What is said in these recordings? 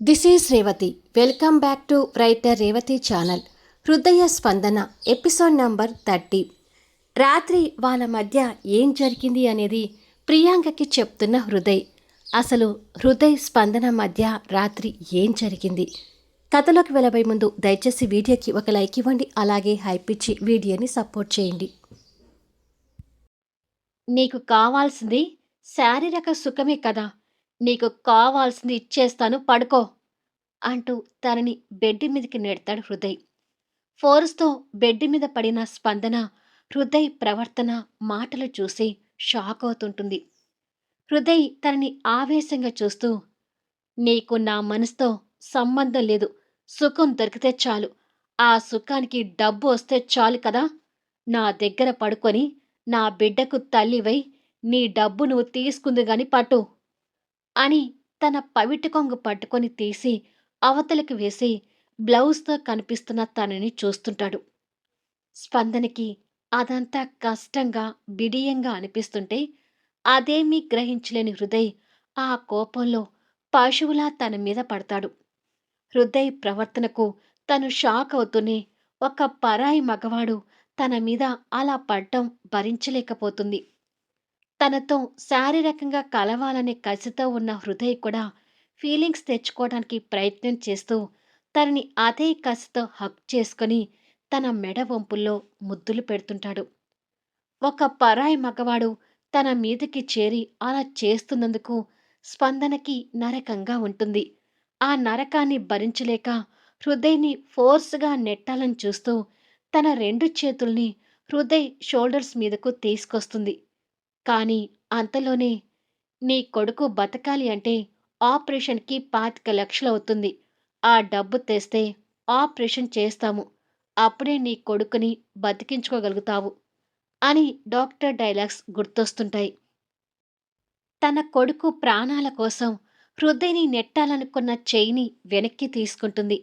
This is Revathi welcome back to writer Revathi channel హృదయ స్పందన episode number thirty రాత్రి వాళ్ళ మధ్య ఏం జరిగింది అనేది ప్రియాంకకి చెప్తున్న హృదయ్. అసలు హృదయ్ స్పందన మధ్య రాత్రి ఏం జరిగింది? కథలోకి వెళ్ళబోయే ముందు దయచేసి వీడియోకి ఒక లైక్ ఇవ్వండి అలాగే హైప్ ఇచ్చి వీడియోని సపోర్ట్ చేయండి. నీకు కావాల్సింది శారీరక సుఖమే కదా. నీకు కావాల్సింది ఇచ్చేస్తాను పడుకో అంటూ తనని బెడ్ మీదకి నెడతాడు హృదయ్. ఫోర్స్తో బెడ్ మీద పడిన స్పందన హృదయ్ ప్రవర్తన మాటలు చూసి షాక్ అవుతుంటుంది. హృదయ్ తనని ఆవేశంగా చూస్తూ నీకు నా మనసుతో సంబంధం లేదు సుఖం దొరికితే చాలు ఆ సుఖానికి డబ్బు వస్తే చాలు కదా నా దగ్గర పడుకొని నా బిడ్డకు తల్లివై నీ డబ్బు నువ్వు తీసుకుంది గాని పట్టు. అని తన పవిటి కొంగు పట్టుకొని తీసి అవతలికి వేసి బ్లౌజ్తో కనిపిస్తున్న తనని చూస్తుంటాడు. స్పందనకి అదంతా కష్టంగా బిడియంగా అనిపిస్తుంటే అదేమీ గ్రహించలేని హృదయ్ ఆ కోపంలో పశువులా తన మీద పడతాడు. హృదయ్ ప్రవర్తనకు తను షాక్ అవుతూనే ఒక పరాయి మగవాడు తన మీద అలా పడ్డం భరించలేకపోతుంది. తనతో శారీరకంగా కలవాలనే కసితో ఉన్న హృదయ్ కూడా ఫీలింగ్స్ తెచ్చుకోవడానికి ప్రయత్నం చేస్తూ తనని అదే కసితో హక్ చేసుకొని తన మెడ వంపుల్లో ముద్దులు పెడుతుంటాడు. ఒక పరాయి మగవాడు తన మీదకి చేరి అలా చేస్తున్నందుకు స్పందనకి నరకంగా ఉంటుంది. ఆ నరకాన్ని భరించలేక హృదయ్ని ఫోర్స్గా నెట్టాలని చూస్తూ తన రెండు చేతుల్ని హృదయ్ షోల్డర్స్ మీదకు తీసుకొస్తుంది. కానీ అంతలోనే నీ కొడుకు బతకాలి అంటే ఆపరేషన్కి పాతిక లక్షలు అవుతుంది. ఆ డబ్బు తెస్తే ఆపరేషన్ చేస్తాము. అప్పుడే నీ కొడుకుని బతికించుకోగలుగుతావు అని డాక్టర్ డైలాగ్స్ గుర్తొస్తుంటాయి. తన కొడుకు ప్రాణాల కోసం హృదయ్ని నెట్టాలనుకున్న చెయ్యిని వెనక్కి తీసుకుంటుంది.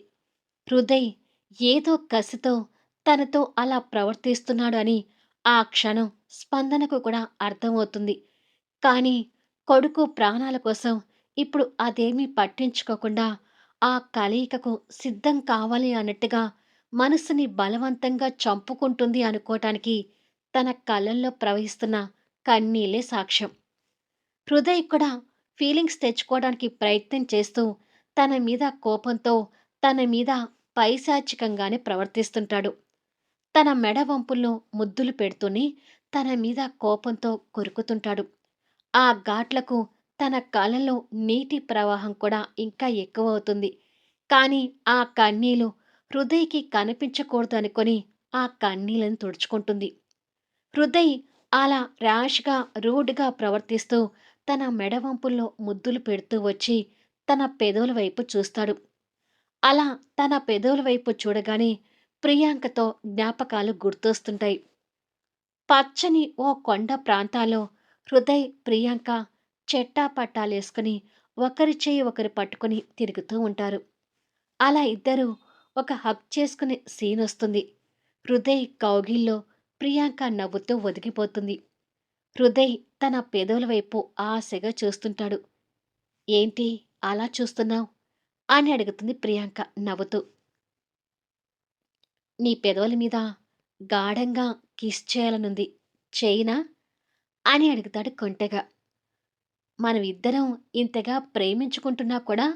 హృదయ్ ఏదో కసితో తనతో అలా ప్రవర్తిస్తున్నాడు అని ఆ క్షణం స్పందనకు కూడా అర్థమవుతుంది. కానీ కొడుకు ప్రాణాల కోసం ఇప్పుడు అదేమీ పట్టించుకోకుండా ఆ కలయికకు సిద్ధం కావాలి అన్నట్టుగా మనసుని బలవంతంగా చంపుకుంటుంది అనుకోవటానికి తన కళ్ళల్లో ప్రవహిస్తున్న కన్నీలే సాక్ష్యం. హృదయ్ కూడా ఫీలింగ్స్ తెచ్చుకోవడానికి ప్రయత్నం చేస్తూ తన మీద కోపంతో తన మీద పైశాచికంగానే ప్రవర్తిస్తుంటాడు. తన మెడ వంపుల్లో ముద్దులు పెడుతూనే తన మీద కోపంతో కొరుకుతుంటాడు. ఆ ఘాట్లకు తన కళ్ళలో నీటి ప్రవాహం కూడా ఇంకా ఎక్కువ అవుతుంది కానీ ఆ కన్నీలు హృదయ్కి కనిపించకూడదు అనుకొని ఆ కన్నీలను తుడుచుకుంటుంది. హృదయ్ అలా ర్యాష్గా రూడ్గా ప్రవర్తిస్తూ తన మెడవంపుల్లో ముద్దులు పెడుతూ వచ్చి తన పెదవుల వైపు చూస్తాడు. అలా తన పెదవుల వైపు చూడగానే ప్రియాంకతో జ్ఞాపకాలు గుర్తొస్తుంటాయి. పచ్చని ఓ కొండ ప్రాంతాల్లో హృదయ్ ప్రియాంక చెట్టా పట్టాలేసుకుని ఒకరి చేయి ఒకరు పట్టుకుని తిరుగుతూ ఉంటారు. అలా ఇద్దరు ఒక హక్ చేసుకునే సీన్ వస్తుంది. హృదయ్ కౌగిల్లో ప్రియాంక నవ్వుతూ ఒదిగిపోతుంది. హృదయ్ తన పెదవుల వైపు ఆశగా చూస్తుంటాడు. ఏంటి అలా చూస్తున్నావు? అని అడుగుతుంది ప్రియాంక నవ్వుతూ. నీ పెదవుల మీద గాఢంగా కిస్ చేయాలనుంది. చేయినా? అని అడుగుతాడు కొంటెగా. మనం ఇద్దరం ఇంతగా ప్రేమించుకుంటున్నా కూడా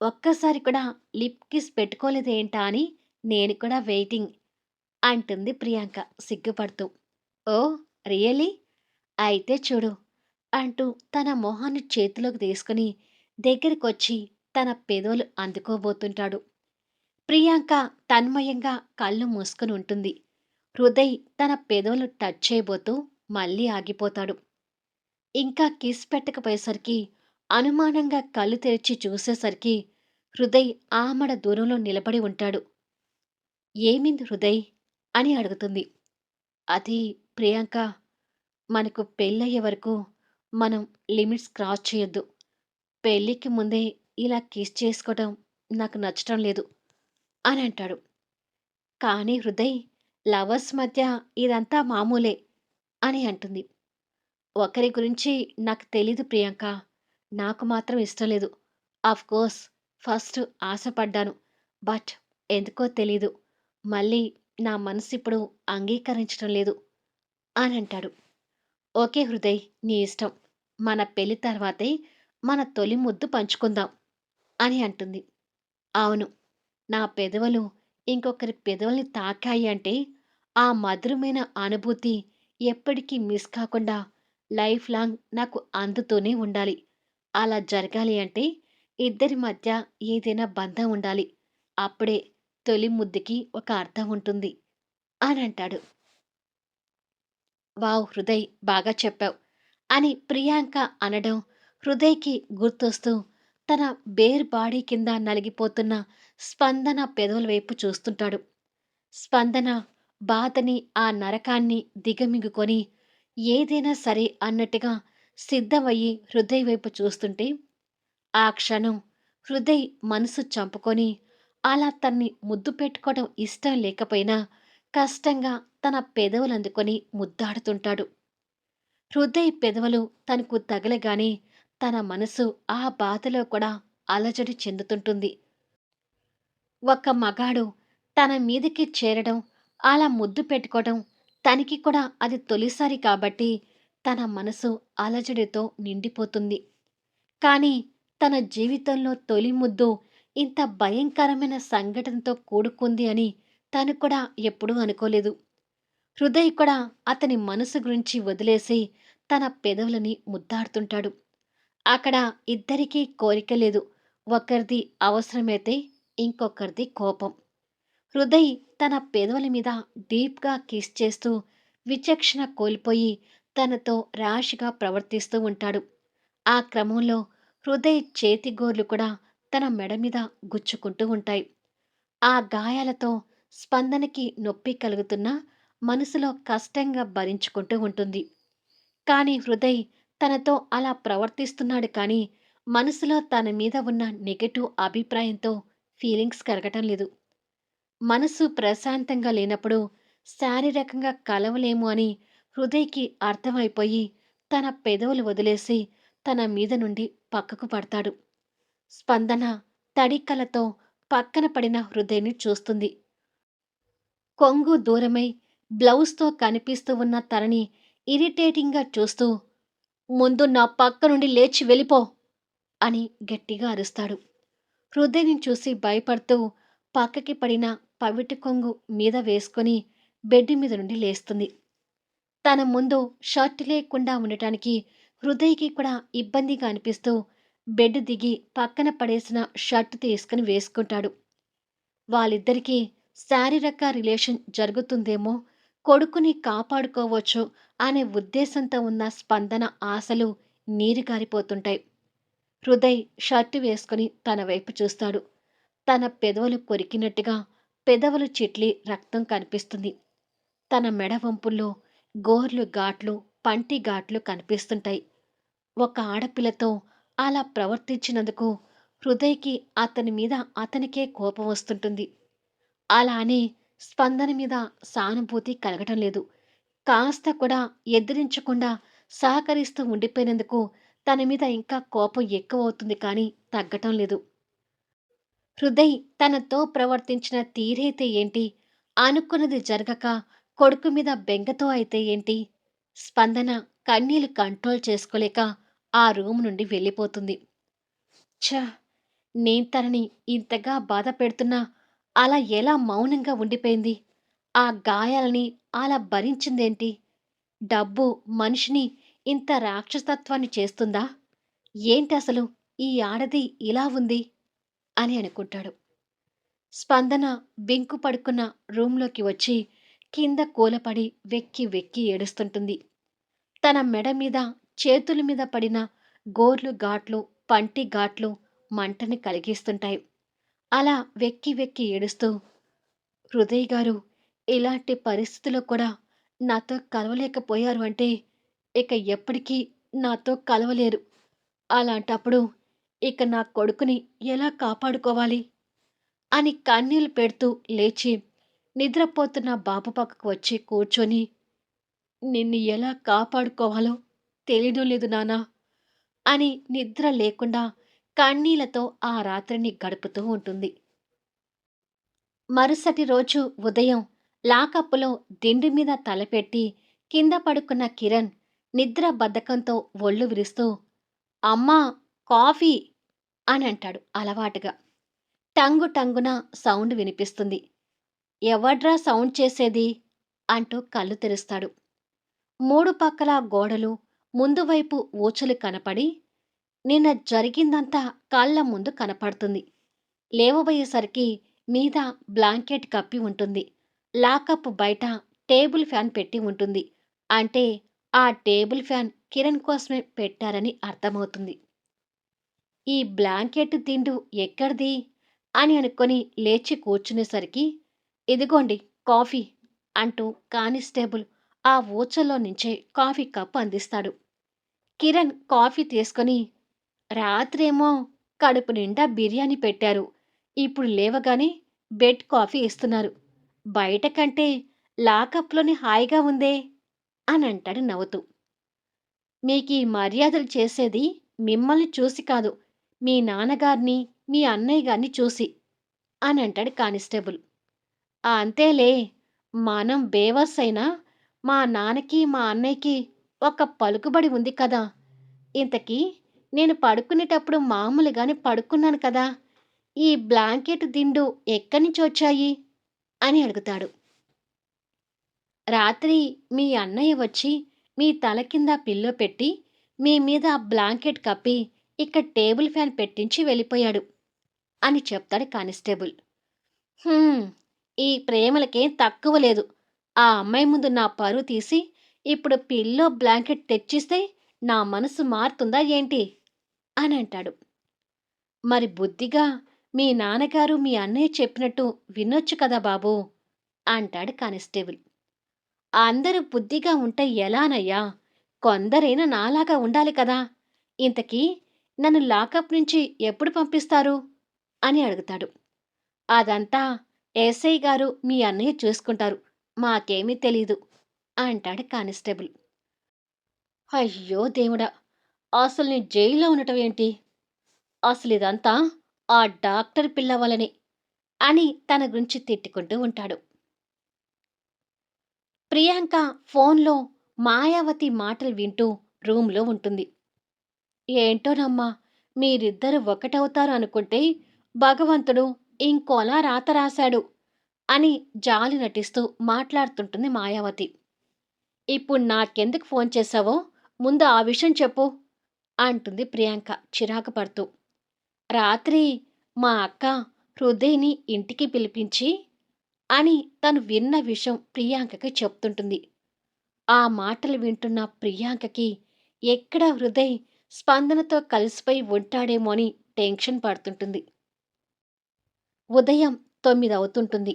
ఒక్కసారి కూడా లిప్ కిస్ పెట్టుకోలేదేంటా అని నేను కూడా వెయిటింగ్ అంటుంది ప్రియాంక సిగ్గుపడుతూ. Oh really? అయితే చూడు అంటూ తన మొహాన్ని చేతిలోకి తీసుకుని దగ్గరికొచ్చి తన పెదవులు అందుకోబోతుంటాడు. ప్రియాంక తన్మయంగా కళ్ళు మూసుకుని ఉంటుంది. హృదయ్ తన పెదవులు టచ్ చేయబోతూ మళ్ళీ ఆగిపోతాడు. ఇంకా కిస్ పెట్టకపోయేసరికి అనుమానంగా కళ్ళు తెరిచి చూసేసరికి హృదయ్ ఆమడ దూరంలో నిలబడి ఉంటాడు. ఏమింది హృదయ్? అని అడుగుతుంది. అది ప్రియాంక మనకు పెళ్ళయ్యే వరకు మనం లిమిట్స్ క్రాస్ చేయొద్దు. పెళ్ళికి ముందే ఇలా కిస్ చేసుకోవడం నాకు నచ్చటం లేదు అని అంటాడు. కానీ హృదయ్ లవర్స్ మధ్య ఇదంతా మామూలే అని అంటుంది ఒకరి గురించి నాకు తెలీదు ప్రియాంక నాకు మాత్రం ఇష్టం లేదు ఆఫ్ కోర్స్ ఫస్ట్ ఆశపడ్డాను. బట్ ఎందుకో తెలీదు. మళ్ళీ నా మనసు ఇప్పుడు అంగీకరించడం లేదు అని అంటాడు ఓకే హృదయ్ నీ ఇష్టం. మన పెళ్ళి తర్వాతే మన తొలి ముద్దు పంచుకుందాం అని అంటుంది. అవును. నా పెదవులు ఇంకొకరి పెదవుల్ని తాకాయి అంటే ఆ మధురమైన అనుభూతి ఎప్పటికీ మిస్ కాకుండా లైఫ్ లాంగ్ నాకు అందుతూనే ఉండాలి. అలా జరగాలి అంటే ఇద్దరి మధ్య ఏదైనా బంధం ఉండాలి. అప్పుడే తొలి ముద్దుకి ఒక అర్థం ఉంటుంది అని అంటాడు వావ్! హృదయ్ బాగా చెప్పావు అని ప్రియాంక అనడం హృదయ్‌కి గుర్తొస్తూ తన బేర్ బాడీ కింద నలిగిపోతున్న స్పందన పెదవుల వైపు చూస్తుంటాడు. స్పందన బాధని, ఆ నరకాన్ని దిగమింగుకొని ఏదైనా సరే అన్నట్టుగా సిద్ధమయ్యి హృదయ్ వైపు చూస్తుంటే, ఆ క్షణం హృదయ్ మనసు చంపుకొని అలా తన్ని ముద్దు పెట్టుకోవడం ఇష్టం లేకపోయినా కష్టంగా తన పెదవులందుకొని ముద్దాడుతుంటాడు. హృదయ్ పెదవులు తనకు తగలగానే తన మనసు ఆ బాధలో కూడా అలజడి చెందుతుంటుంది. ఒక మగాడు తన మీదకి చేరడం, అలా ముద్దు పెట్టుకోవడం తనకి కూడా అది తొలిసారి కాబట్టి తన మనసు అలజడితో నిండిపోతుంది. కానీ తన జీవితంలో తొలి ముద్దు ఇంత భయంకరమైన సంఘటనతో కూడుకుంది అని తను కూడా ఎప్పుడూ అనుకోలేదు. హృదయ్ కూడా అతని మనసు గురించి వదిలేసి తన పెదవులని ముద్దాడుతుంటాడు. అక్కడ ఇద్దరికీ కోరిక లేదు. ఒకరిది అవసరమైతే ఇంకొకరిది కోపం. హృదయ్ తన పెదవుల మీద డీప్‌గా కిస్ చేస్తూ విచక్షణ కోల్పోయి తనతో ర్యాష్‌గా ప్రవర్తిస్తూ ఉంటాడు. ఆ క్రమంలో హృదయ్ చేతి గోర్లు కూడా తన మెడ మీద గుచ్చుకుంటూ ఉంటాయి. ఆ గాయాలతో స్పందనకి నొప్పి కలుగుతున్నా మనసులో కష్టంగా భరించుకుంటూ ఉంటుంది. కానీ హృదయ్ తనతో అలా ప్రవర్తిస్తున్నాడు కానీ మనసులో తన మీద ఉన్న నెగటివ్ అభిప్రాయంతో ఫీలింగ్స్ కలగటం లేదు. మనసు ప్రశాంతంగా లేనప్పుడు శారీరకంగా కలవలేము అని హృదయ్‌కి అర్థమైపోయి తన పెదవులు వదిలేసి తన మీద నుండి పక్కకు పడతాడు. స్పందన తడి పక్కన పడిన హృదయ్‌ని చూస్తుంది. కొంగు దూరమై బ్లౌజ్‌తో కనిపిస్తూ ఉన్న తనని ఇరిటేటింగ్‌గా చూస్తూ ముందు నా పక్క నుండి లేచి వెళ్ళిపో అని గట్టిగా అరుస్తాడు. హృదయ్‌ని చూసి భయపడుతూ పక్కకి పడిన పవిటి కొంగు మీద వేసుకొని బెడ్ మీద నుండి లేస్తుంది. తన ముందు షర్ట్ లేకుండా ఉండటానికి హృదయకి కూడా ఇబ్బందిగా అనిపిస్తూ బెడ్ దిగి పక్కన పడేసిన షర్ట్ తీసుకొని వేసుకుంటాడు. వాళ్ళిద్దరికీ శారీరక రిలేషన్ జరుగుతుందేమో, కొడుకుని కాపాడుకోవచ్చు అనే ఉద్దేశంతో ఉన్న స్పందన ఆశలు నీరుగారిపోతుంటాయి. హృదయ్ షర్ట్ వేసుకొని తన వైపు చూస్తాడు. తన పెదవులు కొరికినట్టుగా పెదవులు చిట్లి రక్తం కనిపిస్తుంది. తన మెడ వంపుల్లో గోర్లు ఘాట్లు, పంటి ఘాట్లు కనిపిస్తుంటాయి. ఒక ఆడపిల్లతో అలా ప్రవర్తించినందుకు హృదయ్‌కి అతని మీద అతనికే కోపం వస్తుంటుంది. అలా అని స్పందన మీద సానుభూతి కలగటం లేదు. కాస్త కూడా ఎదిరించకుండా సహకరిస్తూ ఉండిపోయినందుకు తన మీద ఇంకా కోపం ఎక్కువ అవుతుంది కానీ తగ్గటం లేదు. హృదయ్ తనతో ప్రవర్తించిన తీరైతే ఏంటి? అనుకున్నది జరగక కొడుకు మీద బెంగతో అయితే ఏంటి? స్పందన కన్నీళ్ళు కంట్రోల్ చేసుకోలేక ఆ రూమ్ నుండి వెళ్ళిపోతుంది. ఛ! నేను తనని ఇంతగా బాధ పెడుతున్నా అలా ఎలా మౌనంగా ఉండిపోయింది? ఆ గాయాలని అలా భరించిందేంటి? డబ్బు మనిషిని ఇంత రాక్షసత్వాన్ని చేస్తుందా? ఏంటి అసలు ఈ ఆడది ఇలా ఉంది? అని అనుకుంటాడు. స్పందన బింకు పడుకున్న రూంలోకి వచ్చి కింద కూలపడి వెక్కి వెక్కి ఏడుస్తుంటుంది. తన మెడ మీద, చేతుల మీద పడిన గోర్లు ఘాట్లు, పంటి ఘాట్లు మంటని కలిగిస్తుంటాయి. అలా వెక్కి వెక్కి ఏడుస్తూ హృదయ్ గారు ఇలాంటి పరిస్థితిలో కూడా నాతో కలవలేకపోయారు అంటే ఇక ఎప్పటికీ నాతో కలవలేరు. అలాంటప్పుడు ఇక నా కొడుకుని ఎలా కాపాడుకోవాలి? అని కన్నీళ్ళు పెడుతూ లేచి నిద్రపోతున్న బాబు పక్కకు వచ్చి కూర్చొని నిన్ను ఎలా కాపాడుకోవాలో తెలియడం లేదు నానా అని నిద్ర లేకుండా కన్నీళ్ళతో ఆ రాత్రిని గడుపుతూ ఉంటుంది మరుసటి రోజు ఉదయం లాకప్పులో దిండి మీద తలపెట్టి కింద పడుకున్న కిరణ్ నిద్ర బద్ధకంతో ఒళ్ళు విరుస్తూ అమ్మా కాఫీ అని అంటాడు అలవాటుగా. టంగు టంగున సౌండ్ వినిపిస్తుంది. ఎవడ్రా సౌండ్ చేసేది? అంటూ కళ్ళు తెరుస్తాడు. మూడు పక్కల గోడలు ముందు వైపు ఊచలు కనపడి నిన్న జరిగిందంతా కాళ్ళ ముందు కనపడుతుంది. లేవబోయేసరికి మీద బ్లాంకెట్ కప్పి ఉంటుంది. లాకప్ బయట టేబుల్ ఫ్యాన్ పెట్టి ఉంటుంది. అంటే ఆ టేబుల్ ఫ్యాన్ కిరణ్ కోసమే పెట్టారని అర్థమవుతుంది. ఈ బ్లాంకెట్ దిండు ఎక్కడిది? అని అనుకొని లేచి కూర్చునేసరికి ఇదిగోండి కాఫీ అంటూ కానిస్టేబుల్ ఆ ఊచల్లో నుంచే కాఫీ కప్ అందిస్తాడు. కిరణ్ కాఫీ తీసుకొని రాత్రేమో కడుపు నిండా బిర్యానీ పెట్టారు. ఇప్పుడు లేవగానే బెడ్ కాఫీ ఇస్తున్నారు. బయట కంటే లాకప్లోని హాయిగా ఉందే అని అంటాడు నవ్వుతూ. మీకు ఈ మర్యాదలు చేసేది మిమ్మల్ని చూసి కాదు మీ నాన్నగారిని మీ అన్నయ్య గారిని చూసి అని అంటాడు కానిస్టేబుల్. అంతేలే. మనం బేవర్స్ అయినా మా నాన్నకి మా అన్నయ్యకి ఒక పలుకుబడి ఉంది కదా. ఇంతకీ నేను పడుకునేటప్పుడు మామూలుగానే పడుకున్నాను కదా. ఈ బ్లాంకెట్ దిండు ఎక్కడి నుంచి వచ్చాయి? అని అడుగుతాడు. రాత్రి మీ అన్నయ్య వచ్చి మీ తల కింద పిల్లో పెట్టి మీ మీద బ్లాంకెట్ కప్పి ఇక్కడ టేబుల్ ఫ్యాన్ పెట్టించి వెళ్ళిపోయాడు అని చెప్తాడు కానిస్టేబుల్. ఈ ప్రేమలకేం తక్కువ లేదు. ఆ అమ్మాయి ముందు నా పరువు తీసి ఇప్పుడు పిల్లో బ్లాంకెట్ తెచ్చిస్తే నా మనసు మారుతుందా ఏంటి? అని అంటాడు. మరి బుద్ధిగా మీ నాన్నగారు మీ అన్నయ్య చెప్పినట్టు వినొచ్చు కదా బాబూ? అంటాడు కానిస్టేబుల్. అందరూ బుద్ధిగా ఉంటే ఎలానయ్యా? కొందరైనా నాలాగా ఉండాలి కదా. ఇంతకీ నన్ను లాకప్ నుంచి ఎప్పుడు పంపిస్తారు? అని అడుగుతాడు. అదంతా ఎస్ఐ గారు మీ అన్నయ్య చూసుకుంటారు. మాకేమీ తెలీదు అంటాడు కానిస్టేబుల్. అయ్యో దేవుడా! అసలు నీ జైల్లో ఉండటం ఏంటి? అసలు ఇదంతా ఆ డాక్టర్ పిల్లవలనే అని తన గురించి తిట్టుకుంటూ ఉంటాడు. ప్రియాంక ఫోన్లో మాయావతి మాటలు వింటూ రూమ్లో ఉంటుంది. ఏంటోనమ్మా మీరిద్దరు ఒకటవుతారు అనుకుంటే భగవంతుడు ఇంకోలా రాత రాశాడు అని జాలి నటిస్తూ మాట్లాడుతుంటుంది మాయావతి. ఇప్పుడు నాకెందుకు ఫోన్ చేశావో ముందు ఆ విషయం చెప్పు అంటుంది ప్రియాంక చిరాకు పడుతూ. రాత్రి మా అక్క హృదయని ఇంటికి పిలిపించి అని తను విన్న విషయం ప్రియాంకకి చెప్తుంటుంది. ఆ మాటలు వింటున్న ప్రియాంకకి ఎక్కడ హృదయ్ స్పందనతో కలిసిపోయి ఉంటాడేమో అని టెన్షన్ పడుతుంటుంది. ఉదయం తొమ్మిది అవుతుంటుంది.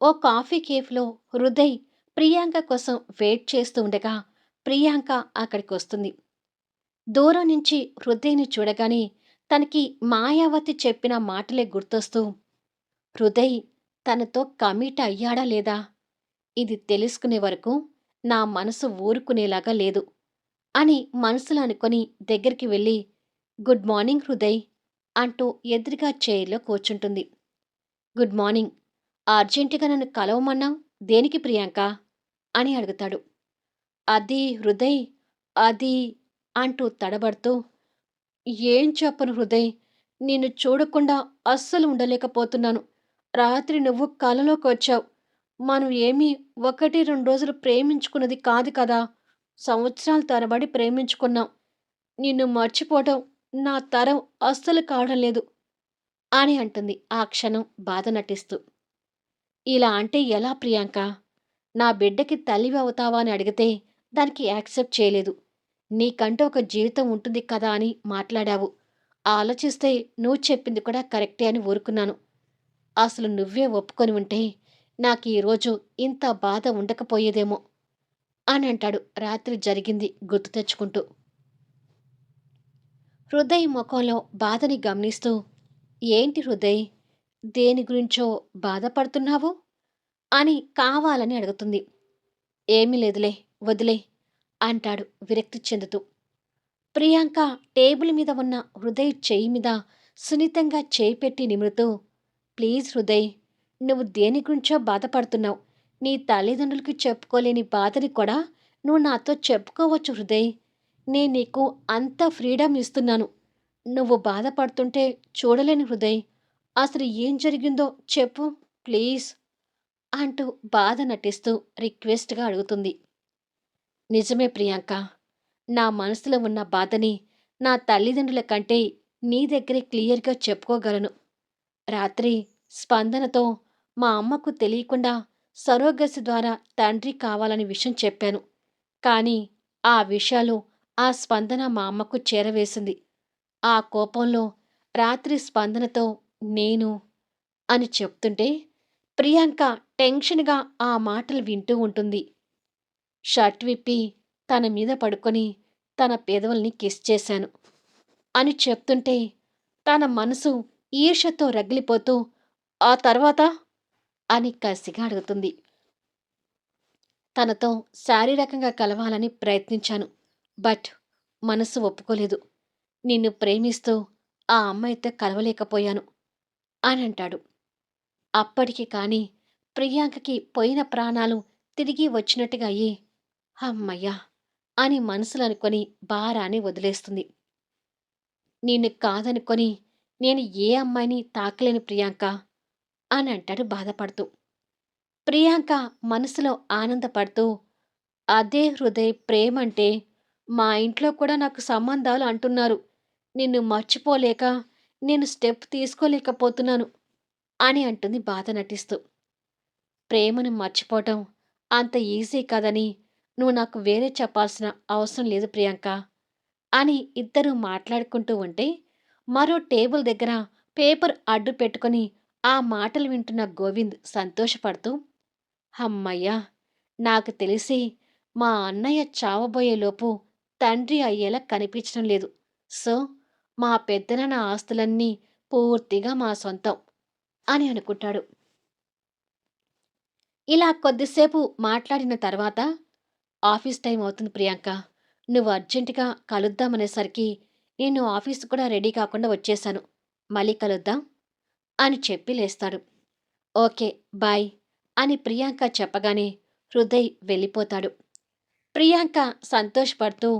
ఓ కాఫీ కేఫ్లో హృదయ్ ప్రియాంక కోసం వెయిట్ చేస్తూ ఉండగా ప్రియాంక అక్కడికి వస్తుంది. దూరం నుంచి హృదయ్ని చూడగానే తనకి మాయావతి చెప్పిన మాటలే గుర్తొస్తూ హృదయ్ తనతో కమిట్ అయ్యాడా లేదా? ఇది తెలుసుకునే వరకు నా మనసు ఊరుకునేలాగా లేదు. అని మనసులో అనుకొని దగ్గరికి వెళ్ళి గుడ్ మార్నింగ్ హృదయ్ అంటూ ఎదురుగా చైర్లో కూర్చుంటుంది. Good morning. అర్జెంటుగా నన్ను కలవమన్నావు? దేనికి ప్రియాంక అని అడుగుతాడు. అది హృదయ్ అది అంటూ తడబడుతూ ఏం చెప్పను హృదయ్ నిన్ను చూడకుండా అస్సలు ఉండలేకపోతున్నాను. రాత్రి నువ్వు కలలోకి వచ్చావు. మనం ఏమీ ఒకటి రెండు రోజులు ప్రేమించుకున్నది కాదు కదా. సంవత్సరాల తరబడి ప్రేమించుకున్నాం. నిన్ను మర్చిపోవటం నా తరం అస్సలు కావడం లేదు అని అంటుంది ఆ క్షణం బాధ నటిస్తూ. ఇలా అంటే ఎలా ప్రియాంక? నా బిడ్డకి తల్లివి అవుతావా అని అడిగితే దానికి యాక్సెప్ట్ చేయలేదు. నీకంటూ ఒక జీవితం ఉంటుంది కదా అని మాట్లాడావు. ఆలోచిస్తే నువ్వు చెప్పింది కూడా కరెక్టే అని ఊరుకున్నాను. అసలు నువ్వే ఒప్పుకొని ఉంటే నాకు ఈరోజు ఇంత బాధ ఉండకపోయేదేమో. అని అంటాడు. రాత్రి జరిగింది గుర్తు తెచ్చుకుంటూ. హృదయ్ ముఖంలో బాధని గమనిస్తూ ఏంటి హృదయ్? దేని గురించో బాధపడుతున్నావు? అని కావాలని అడుగుతుంది. ఏమీ లేదులే వదిలే అంటాడు విరక్తి చెందుతూ. ప్రియాంక టేబుల్ మీద ఉన్న హృదయ్ చేయి మీద సున్నితంగా చేయి పెట్టి నిమురుతూ ప్లీజ్ హృదయ్ నువ్వు దేని గురించో బాధపడుతున్నావు? నీ తల్లిదండ్రులకి చెప్పుకోలేని బాధని కూడా నువ్వు నాతో చెప్పుకోవచ్చు హృదయ్. నేను నీకు అంత ఫ్రీడమ్ ఇస్తున్నాను. నువ్వు బాధపడుతుంటే చూడలేని హృదయ్. అసలు ఏం జరిగిందో చెప్పు ప్లీజ్ అంటూ బాధ నటిస్తూ రిక్వెస్ట్గా అడుగుతుంది. నిజమే ప్రియాంక. నా మనసులో ఉన్న బాధని నా తల్లిదండ్రుల కంటే నీ దగ్గరే క్లియర్గా చెప్పుకోగలను. రాత్రి స్పందనతో మా అమ్మకు తెలియకుండా సరోగసి ద్వారా తండ్రి కావాలని విషయం చెప్పాను. కానీ ఆ విషయాలు ఆ స్పందన మా అమ్మకు చేరవేసింది. ఆ కోపంలో రాత్రి స్పందనతో నేను అని చెప్తుంటే ప్రియాంక టెన్షన్గా ఆ మాటలు వింటూ ఉంటుంది. షర్ట్ విప్పి తన మీద పడుకొని తన పెదవుల్ని కిస్ చేశాను. అని చెప్తుంటే తన మనసు ఈర్షతో రగిలిపోతూ ఆ తర్వాత అని కసిగా అడుగుతుంది. తనతో శారీరకంగా కలవాలని ప్రయత్నించాను బట్ మనసు ఒప్పుకోలేదు. నిన్ను ప్రేమిస్తూ ఆ అమ్మాయితో కలవలేకపోయాను అని అంటాడు. అప్పటికి కానీ ప్రియాంకకి పోయిన ప్రాణాలు తిరిగి వచ్చినట్టుగా అయ్యి అమ్మయ్యా అని మనసులు అనుకొని భారాన్ని వదిలేస్తుంది. నిన్ను కాదనుకొని నేను ఏ అమ్మాయిని తాకలేను ప్రియాంక. అని అంటాడు బాధపడుతూ. ప్రియాంక మనసులో ఆనందపడుతూ అదే హృదయ్ ప్రేమంటే మా ఇంట్లో కూడా నాకు సంబంధాలు అంటున్నారు. నిన్ను మర్చిపోలేక నేను స్టెప్ తీసుకోలేకపోతున్నాను అని అంటుంది బాధ నటిస్తూ. ప్రేమను మర్చిపోవటం అంత ఈజీ కాదని నువ్వు నాకు వేరే చెప్పాల్సిన అవసరం లేదు ప్రియాంక అని ఇద్దరూ మాట్లాడుకుంటూ ఉంటే మరో టేబుల్ దగ్గర పేపర్ అడ్డు పెట్టుకొని ఆ మాటలు వింటున్న గోవింద్ సంతోషపడుతూ అమ్మయ్యా నాకు తెలిసి మా అన్నయ్య చావబోయేలోపు తండ్రి అయ్యేలా కనిపించడం లేదు. సో మా పెద్దనాన్న ఆస్తులన్నీ పూర్తిగా మా సొంతం అని అనుకుంటాడు. ఇలా కొద్దిసేపు మాట్లాడిన తర్వాత ఆఫీస్ టైం అవుతుంది ప్రియాంక. నువ్వు అర్జెంటుగా కలుద్దామనేసరికి నేను ఆఫీస్ కూడా రెడీ కాకుండా వచ్చేశాను మళ్ళీ కలుద్దాం. అని చెప్పి లేస్తాడు. ఓకే బాయ్ అని ప్రియాంక చెప్పగానే హృదయ్ వెళ్ళిపోతాడు. ప్రియాంక సంతోషపడుతూ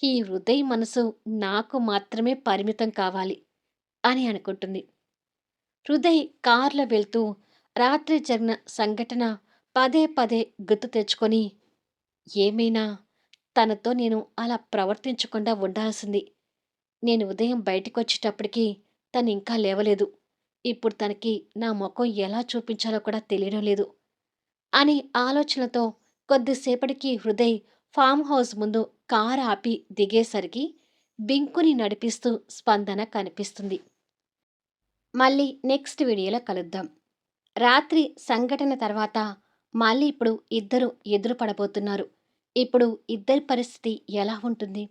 ఈ హృదయ్ మనసు నాకు మాత్రమే పరిమితం కావాలి అని అనుకుంటుంది. హృదయ్ కారులో వెళ్తూ రాత్రి జరిగిన సంఘటన పదే పదే గుర్తు తెచ్చుకొని ఏమైనా తనతో నేను అలా ప్రవర్తించకుండా ఉండాల్సింది. నేను ఉదయం బయటకు వచ్చేటప్పటికి తను ఇంకా లేవలేదు. ఇప్పుడు తనకి నా ముఖం ఎలా చూపించాలో కూడా తెలియడం లేదు. అని ఆలోచనతో కొద్దిసేపటికి హృదయ్ ఫామ్ హౌస్ ముందు కారు ఆపి దిగేసరికి బింకుని నడిపిస్తూ స్పందన కనిపిస్తుంది. మళ్ళీ నెక్స్ట్ వీడియోలో కలుద్దాం. రాత్రి సంఘటన తర్వాత మళ్ళీ ఇప్పుడు ఇద్దరు ఎదురు పడబోతున్నారు ఇప్పుడు ఇద్దరి పరిస్థితి ఎలా ఉంటుంది?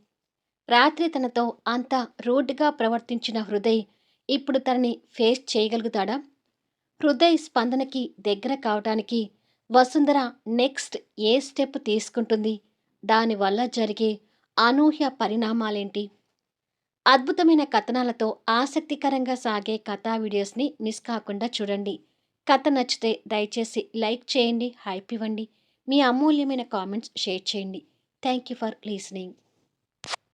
రాత్రి తనతో అంత రూడ్గా ప్రవర్తించిన హృదయ్ ఇప్పుడు తనని ఫేస్ చేయగలుగుతాడా? హృదయ స్పందనకి దగ్గర కావటానికి వసుంధర నెక్స్ట్ ఏ స్టెప్ తీసుకుంటుంది? దానివల్ల జరిగే అనూహ్య పరిణామాలేంటి? అద్భుతమైన కథనాలతో ఆసక్తికరంగా సాగే కథా వీడియోస్ని మిస్ కాకుండా చూడండి. కథ నచ్చితే దయచేసి లైక్ చేయండి హైప్ ఇవ్వండి. మీ అమూల్యమైన కామెంట్స్ షేర్ చేయండి. Thank you for listening.